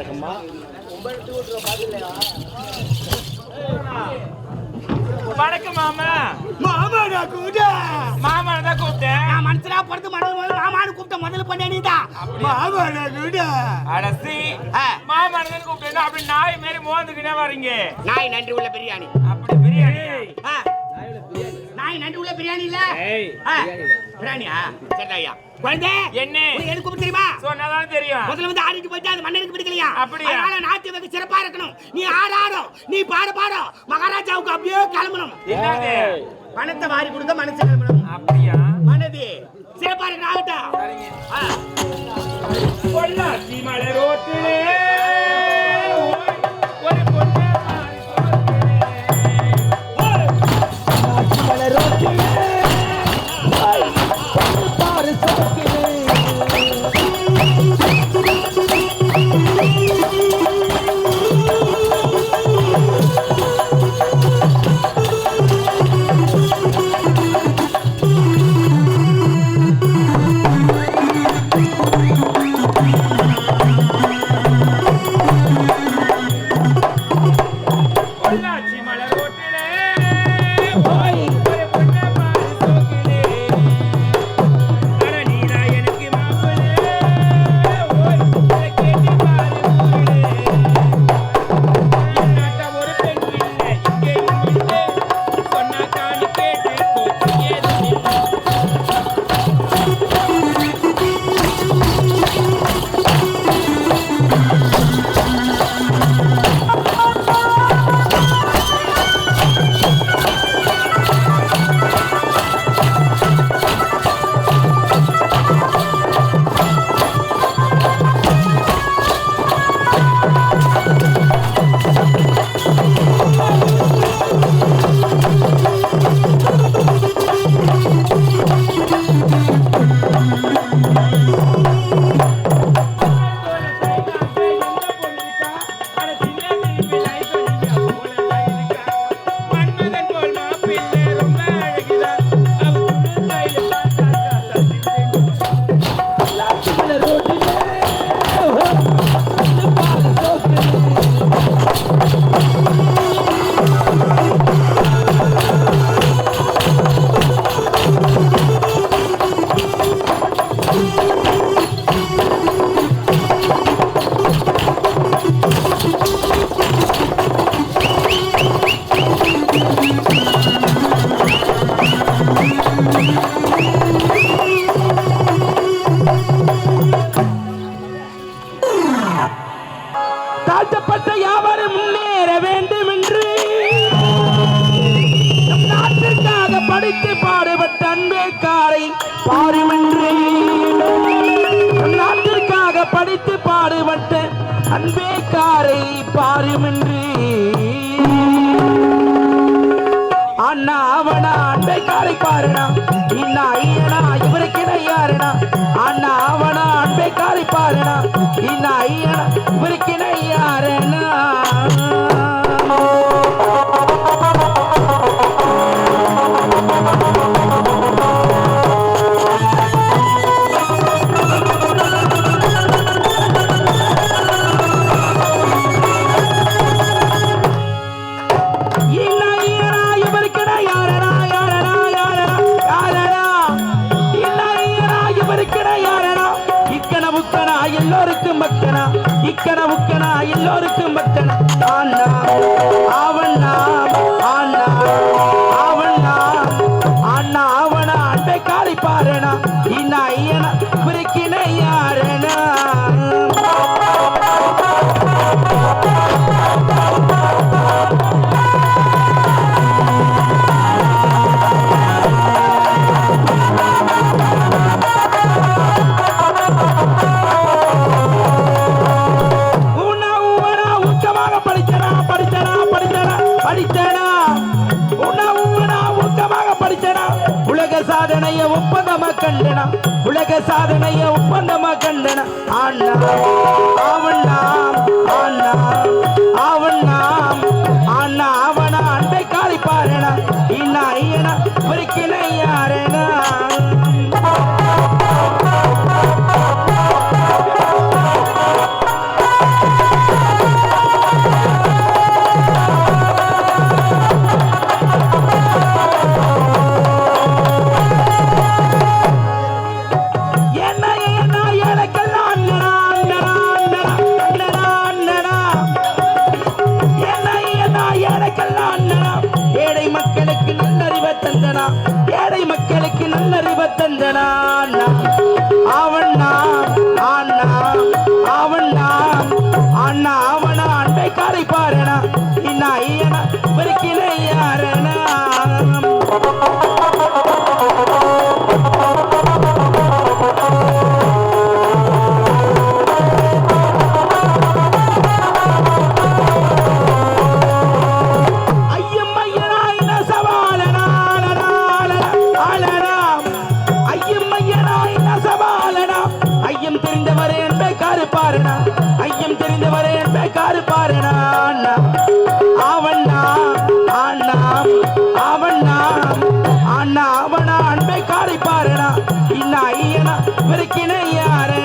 வணக்கம்மா வணக்கம் மாமா. மாமாடா கூட்ட மாமா தான் கூப்பிட்டேன். நான் மனசுலா படுத்து மனது முதல்ல மாமான்னு கூப்பிட்ட முதல்ல பண்ண நீதான் மாமாடா கூட்ட அடசி ஆ. மாமா தான் கூப்பிட்டேன் அப்படி நாய் மாரி மோந்துக்கிட்டே வரீங்க. நாய் நன்றி உள்ள பிரியாணி. அப்படி பிரியாணி. ஆ. நாய் நன்றி உள்ள பிரியாணி இல்ல. ஏய் ஆ. பிரியாணியா சரி ஐயா குழந்தை என்ன கூப்பிட்டு தெரியுமா? சொன்னதான் தெரியும். முதல்ல வந்து ஆடிட்டு போயிட்டு அது மன்னனுக்கு பிடிக்கலையா? அப்படியா? அதனால நாட்டு வெகு சிறப்பா இருக்கணும். நீ ஆட ஆடும் நீ பாட பாடும் மகாராஜாவுக்கு அப்படியே கிளம்பணும். பணத்தை வாரி கொடுக்க மனசு கிளம்பணும். அப்படியா? மனது சிறப்பா இருக்கணும் ஆகட்டும். ஆ. பொள்ளாச்சி மலை ரோட்டிலே பாருமென்று. நாட்டிற்காக படித்து பாடுபட்ட அன்பே காரை பாருமின்றி. அண்ணா அவனா அன்பே காரை பாருனா இன்னா ஐயனா இவருக்கு யாருனா அண்ணா அவனா அன்பே காரை பாருனா இன்னா ஐயனா இவருக்கு சாதனைய ஒப்பந்தமா கண்டனா? உலக சாதனைய ஒப்பந்தமா கண்டனா? அண்ணா ஆவண்ணா அண்ணா ஆவண்ணா. மக்களுக்கு நல்லறிவை தந்தனா அவனா அண்ணா. அவனா அண்ணா அவனா. அண்டை காரை பாருனா இன்னா ஐயனா பெருக்கிலே யாரனா அவனா அன்பை காரை பாருனா இன்ன ஐயனா பெருக்கின யாரு?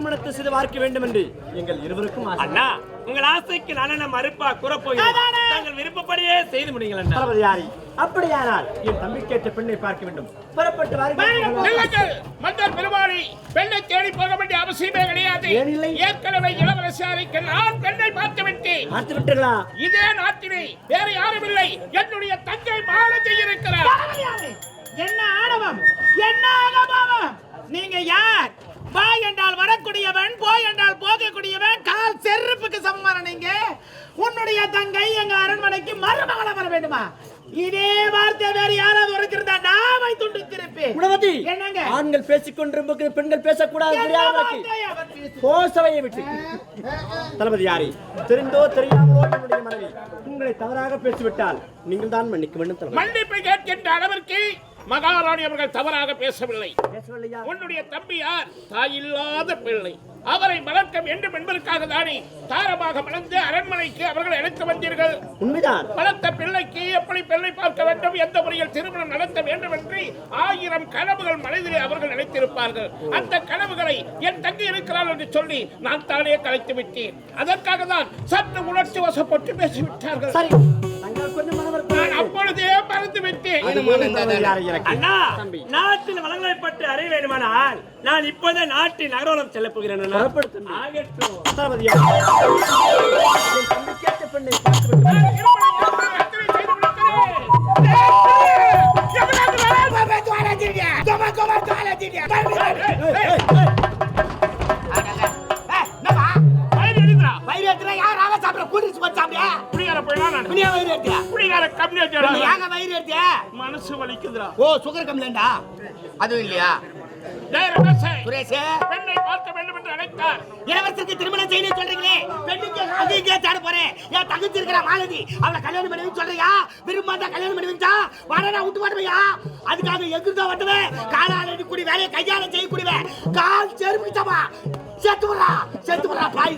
திருமணத்தை செய்து பார்க்க வேண்டும் என்று எங்கள் இருவருக்கும். அண்ணா உங்கள் ஆசைக்கு நான் மறுப்பா கூறப்போகிறேன் தங்கள் விருப்பப்படியே செய்து முடியுங்கள் அண்ணா. தளபதியாரி அப்படியானால் என் தம்பி கேட்ட பெண்ணை பார்க்க வேண்டும். புறப்பட்டு வாருங்கள். மன்னர் பெருமாளி பெண்ணை தேடி போக வேண்டிய அவசியமே கிடையாது? ஏற்கனவே இளவரசியாருக்கு நான் பெண்ணை பார்த்து விட்டேன். பார்த்து விட்டீர்களா இதே நாட்டினை வேறு யாரும் இல்லை. என்னுடைய தங்கை மாலதி இருக்கிறார். என்ன ஆணவம்? என்ன ஆணவம் நீங்க யார்? வரக்கூடியவன் போய் என்றால் போகக்கூடியவன் கால் செருப்புக்கு சமமான நீங்க. உன்னுடைய தங்கை எங்க அரண்மனைக்கு மருமகள வர வேண்டுமா? இதே வார்த்தை வேற யாராவது உரைச்சிருந்தா நாவை துண்டு திருப்பி குணவதி என்னங்க? ஆண்கள் பேசிக் கொண்டிருக்கும் பெண்கள் பேசக்கூடாது கோசவையை விட்டு. தளபதியாரி தெரிந்தோ தெரியாமலோ என்னுடைய மனைவி உங்களை தவறாக பேசிவிட்டால் நீங்கள் தான் மன்னிக்க வேண்டும் தளபதி. மன்னிப்பு கேட்கின்ற அளவிற்கு மகாராணி அவர்கள் தவறாக பேசவில்லை. உன்னுடைய தம்பியார் தாயில்லாத பிள்ளை. அவரை வளர்க்க வேண்டும் என்பதற்காக தானே தாரமாக வளர்ந்து அரண்மனைக்கு அவர்கள் அழைத்து வந்தீர்கள். உண்மைதான். வளர்த்த பிள்ளைக்கு எப்படி பிள்ளை பார்க்க வேண்டும்? எந்த முறையில் திருமணம் நடத்த வேண்டும் என்று ஆயிரம் கனவுகள் மனதிலே அவர்கள் நினைத்திருப்பார்கள். அந்த கனவுகளை என் தங்கி இருக்கிறாள் என்று சொல்லி நான் தானே கலைத்து விட்டேன். அதற்காக தான் சற்று உணர்ச்சி வசப்பட்டு பேசிவிட்டார்கள். நான் அப்பொழுதே மறந்து விட்டேன். அண்ணா தம்பி. நாட்டின் வளங்களை பற்றி அறிய வேண்டுமானால் நான் இப்போதே நாட்டின் நகரோலம் செல்ல போகிறேன். ஆகட்டும் சாப்பிட கூட்டிட்டு போய் சாப்பிடியா? குடிகார போயிடலாம் நான். வயிறு எடுத்தியா? கம்மி. ஏங்க வயிறு எடுத்தியா? மனசு வலிக்குதுடா. ஓ சுகர் கம்ப்ளைண்டா அதுவும் இல்லையா? சுரேஷ். பெண்ணை பார்க்க வேண்டும் என்று அழைத்தார். இளவரசருக்கு திருமணம் செய்யணும் சொல்றீங்களே? பெண்ணுக்கு அங்கே இங்கே தேட போறேன் என் தங்கச்சி இருக்கிற மாலதி அவளை கல்யாணம் பண்ணி சொல்றியா? விரும்பாத கல்யாணம் பண்ணி வச்சா வாடா விட்டு மாட்டுவையா அதுக்காக எங்கிருந்தோ வந்துவேன் காலால் எடுக்கக்கூடிய வேலையை கையால செய்யக்கூடியவன் கால் செருப்பிச்சமா செத்து விடுறா செத்து விடுறா பாய்.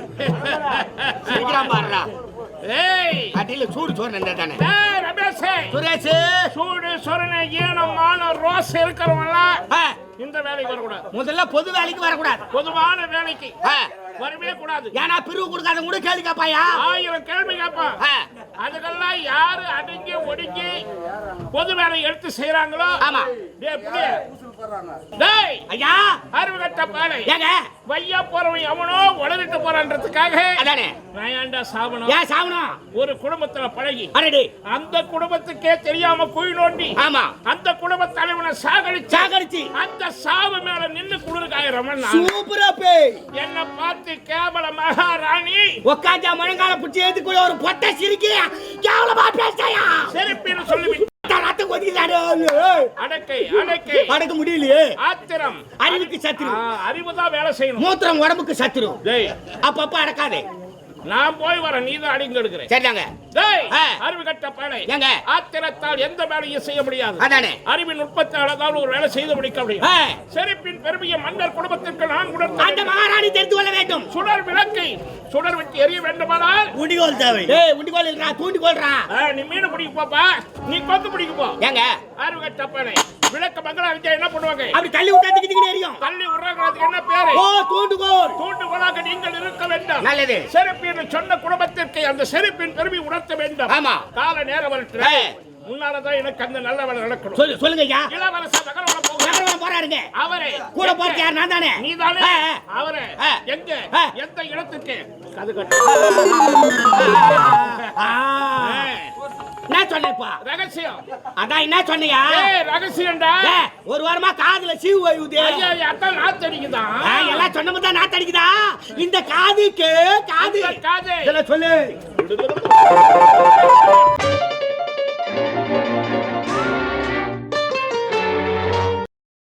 சீக்கிரம் பாடுறா அடியில சூடு சோறு நன்றா தானே? சுரேஷ்! சூடு சொரணை ஈனமான ரோஸ் இருக்கிறவங்களாம் இந்த வேலைக்கு வரக்கூடாது. முதல்ல பொது வேலைக்கு வரக்கூடாது. பொதுவான வேலைக்கு வரவே கூடாது. ஏன்னா பிரிவு கொடுக்காத கூட கேள்வி கேப்பாயா ஆயிரம் கேள்வி கேட்பான். அதுக்கெல்லாம் யாரு அடங்கி ஒடுங்கி பொது வேலை எடுத்து செய்யறாங்களோ ஆமா. ஐயா! அறிவு கட்ட பாலை ஏங்க? வையா போறவன் எவனோ உளறிட்டு போறான்றதுக்காக அதானே? நான் ஏன்டா சாவணும். ஏன் சாவணும்? ஒரு குடும்பத்துல பழகி. அரடி அந்த குடும்பத்துக்கே தெரியாம குழி நோண்டி. ஆமா. அந்த குடும்ப தலைவனை சாகடிச்சு. சாகடிச்சு. அந்த சாவு மேல நின்னு குளிர்காயிரமன் சூப்பரா பேய். என்ன பார்த்து கேவல மகாராணி. உக்காஞ்சா முழங்கால புடிச்சு ஏத்துக்குள்ள ஒரு பொட்டை சிரிக்கி கேவலமா பேசாயா செருப்பின்னு சொல்லி ரத்தம் கொதிக்கிறாரு அடக்கை முடியலையே. ஆத்திரம். அறிவுக்கு சத்துரு. ஆ, அறிவுதான் வேலை செய்யணும். மூத்திரம் உடம்புக்கு சத்துரு. அப்பப்ப அடக்காதே. நான் போய் வரேன் நீ தான் அடிங்க எடுக்கிறேன். ஆ. அறிவு கட்ட பாடை. ஏங்க? ஆத்திரத்தால் எந்த வேலையும் செய்ய முடியாது. அதானே? அறிவின் உற்பத்தியால தான் ஒரு வேலை செய்து முடிக்க முடியும். செருப்பின் பெருமையை மன்னர் குடும்பத்திற்கு நான் உணர்த்த அந்த மகாராணி தெரிந்து கொள்ள வேண்டும். சுடர் விளக்கை சுடர் விட்டு எரிய வேண்டுமானால். உண்டிகோல் தேவை. ஏய் உண்டிகோல் இல்லடா நீ மீன் பிடிக்க போப்பா. நீ கொத்து பிடிக்க போ. ஏங்க அறிவு கட்ட பாடை. விளக்க மங்களா விஜய் என்ன பண்ணுவாங்க? அப்படி தள்ளி விட்டா திக்கு எரியும். தள்ளி விடுறாங்கிறதுக்கு என்ன பேரு? ஓ தூண்டுகோல் தூண்டுகோலாக நீங்கள் இருக்க வேண்டும். நல்லது. செருப்பின் சொன்ன குடும்பத்திற்கு அந்த செருப்பின் பெருமை உணர்த்த வேண்டும். ஆமா. கால நேரம் வரட்டு. முன்னாலதான் எனக்கு அந்த நல்ல வேலை நடக்கணும். சொல்லு சொல்லுங்க ஐயா. இளவரச நகரம் போறாருங்க. அவரே. கூட போறது யார்? நான் தானே. நீதானே? ஆ, ஆ. அவரே. எங்க. எந்த இடத்துக்கு? கது கட்டு. ரகசியம். அதான் என்ன சொன்னியா ஏய் ரகசியம்டா ஒரு வாரமா காதுல சீவு வைவுது ஐயா அத்தான் நாத்தடிக்குதான் ஆ, எல்லாம் சொன்னமுதான் நாத்து அடிக்குதா? இந்த காதுக்கு காது. காது. சொல்லு.